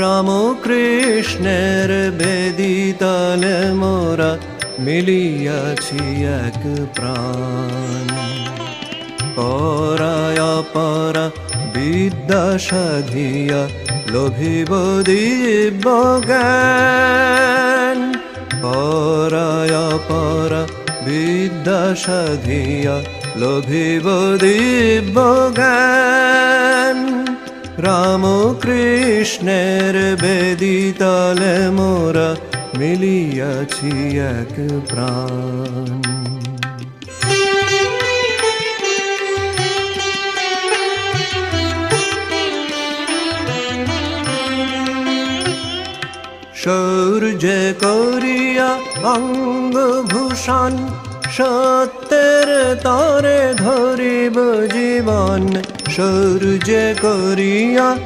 রামকৃষ্ণের বেদিতলে মোরা মিলিয়াছি এক প্রাণ। পরায় পরা বিদ্যা সাধিয়া লোভিব দিব্য জ্ঞান। পরায় পরা বিদ্যা সাধিয়া লোভিব দিব্য জ্ঞান। রামকৃষ্ণের বেদিতলে মোরা মিলিয়াছি এক প্রাণ। সূর্য করিয়া অঙ্গভূষণ সত্যের তরে ধরিব জীবন। जे कुर्या।